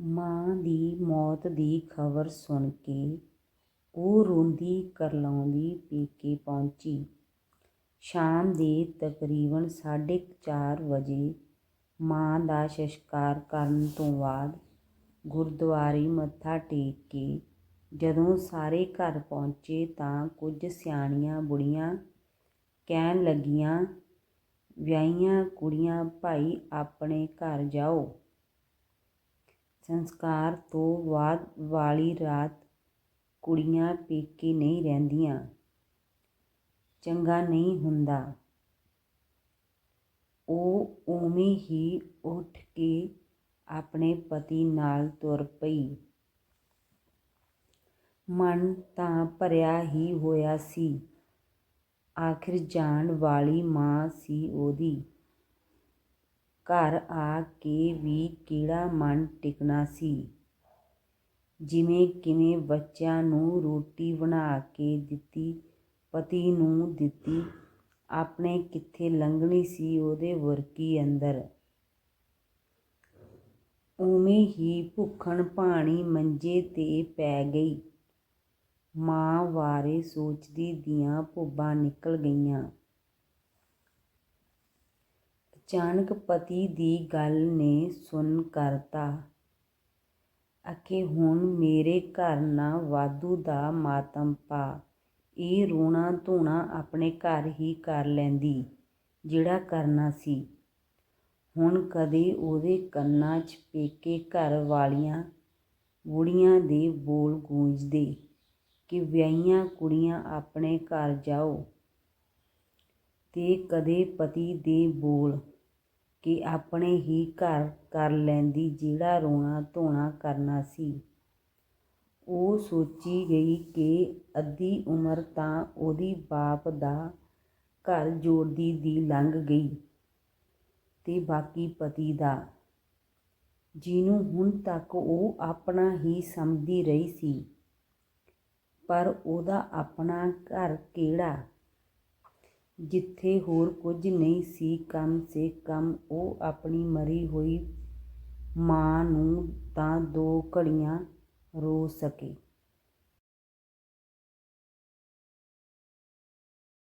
ਮਾਂ ਦੀ ਮੌਤ ਦੀ ਖ਼ਬਰ ਸੁਣ ਕੇ ਉਹ ਰੋਂਦੀ ਕਰਲਾਉਂਦੀ ਪੇਕੇ ਪਹੁੰਚੀ। ਸ਼ਾਮ ਦੇ ਤਕਰੀਬਨ ਸਾਢੇ ਕੁ ਚਾਰ ਵਜੇ ਮਾਂ ਦਾ ਸੰਸਕਾਰ ਕਰਨ ਤੋਂ ਬਾਅਦ ਗੁਰਦੁਆਰੇ ਮੱਥਾ ਟੇਕ ਕੇ ਜਦੋਂ ਸਾਰੇ ਘਰ ਪਹੁੰਚੇ ਤਾਂ ਕੁਝ ਸਿਆਣੀਆਂ ਬੁੜੀਆਂ ਕਹਿਣ ਲੱਗੀਆਂ, "ਵਿਆਹੀਆਂ ਕੁੜੀਆਂ ਭਾਈ ਆਪਣੇ ਘਰ ਜਾਓ। ਸੰਸਕਾਰ ਤੋਂ ਬਾਅਦ ਵਾਲੀ ਰਾਤ ਕੁੜੀਆਂ ਪੇਕੇ ਨਹੀਂ ਰਹਿੰਦੀਆਂ। ਚੰਗਾ ਨਹੀਂ ਹੁੰਦਾ।" ਉਹ ਉਵੇਂ ਹੀ ਉੱਠ ਕੇ ਆਪਣੇ ਪਤੀ ਨਾਲ ਤੁਰ ਪਈ। ਮਨ ਤਾਂ ਭਰਿਆ ਹੀ ਹੋਇਆ ਸੀ। ਆਖ਼ਿਰ ਜਾਣ ਵਾਲੀ ਮਾਂ ਸੀ ਉਹਦੀ। ਘਰ ਆ ਕੇ ਵੀ ਕਿਹੜਾ ਮਨ ਟਿਕਣਾ ਸੀ। ਜਿਵੇਂ-ਕਿਵੇਂ ਬੱਚਿਆਂ ਨੂੰ ਰੋਟੀ ਬਣਾ ਕੇ ਦਿੱਤੀ, ਪਤੀ ਨੂੰ ਦਿੱਤੀ, ਆਪਣੇ ਕਿੱਥੇ ਲੰਘਣੀ ਸੀ ਉਹਦੇ ਵਰਕੀ ਅੰਦਰ। ਉਵੇਂ ਹੀ ਭੁੱਖਣ ਪਾਣੀ ਮੰਜੇ 'ਤੇ ਪੈ ਗਈ। ਮਾਂ ਬਾਰੇ ਸੋਚਦੀ ਦੀਆਂ ਭੁੱਬਾਂ ਨਿਕਲ ਗਈਆਂ। ਅਚਾਨਕ ਪਤੀ ਦੀ ਗੱਲ ਨੇ ਸੁੰਨ ਕਰਤਾ। ਅਖੇ ਹੁਣ ਮੇਰੇ ਘਰ ਨਾ ਵਾਧੂ ਦਾ ਮਾਤਮ ਪਾ। ਇਹ ਰੋਣਾ-ਧੋਣਾ ਆਪਣੇ ਘਰ ਹੀ ਕਰ ਲੈਂਦੀ, ਜਿਹੜਾ ਕਰਨਾ ਸੀ। ਹੁਣ ਕਦੇ ਉਹਦੇ ਕੰਨਾਂ 'ਚ ਪੇਕੇ ਘਰ ਵਾਲੀਆਂ ਬੁੜੀਆਂ ਦੇ ਬੋਲ ਗੂੰਜਦੇ ਕਿ ਵਿਆਹੀਆਂ ਕੁੜੀਆਂ ਆਪਣੇ ਘਰ ਜਾਓ ਤੇ ਕਦੇ ਪਤੀ ਦੇ ਬੋਲ ਕਿ ਆਪਣੇ ਹੀ ਘਰ ਕਰ ਲੈਂਦੀ ਜਿਹੜਾ ਰੋਣਾ-ਧੋਣਾ ਕਰਨਾ ਸੀ। ਉਹ ਸੋਚੀ ਗਈ ਕਿ ਅੱਧੀ ਉਮਰ ਤਾਂ ਉਹਦੀ ਬਾਪ ਦਾ ਘਰ ਜੋੜਦੀ ਦੀ ਲੰਘ ਗਈ ਤੇ ਬਾਕੀ ਪਤੀ ਦਾ, ਜਿਹਨੂੰ ਹੁਣ ਤੱਕ ਉਹ ਆਪਣਾ ਹੀ ਸਮਝਦੀ ਰਹੀ ਸੀ। ਪਰ ਉਹਦਾ ਆਪਣਾ ਘਰ ਕਿਹੜਾ, ਜਿੱਥੇ ਹੋਰ ਕੁਝ ਨਹੀਂ ਸੀ, ਕਮ ਸੇ ਕਮ ਉਹ ਆਪਣੀ ਮਰੀ ਹੋਈ ਮਾਂ ਨੂੰ ਤਾਂ ਦੋ ਘੜੀਆਂ ਰੋ ਸਕੇ।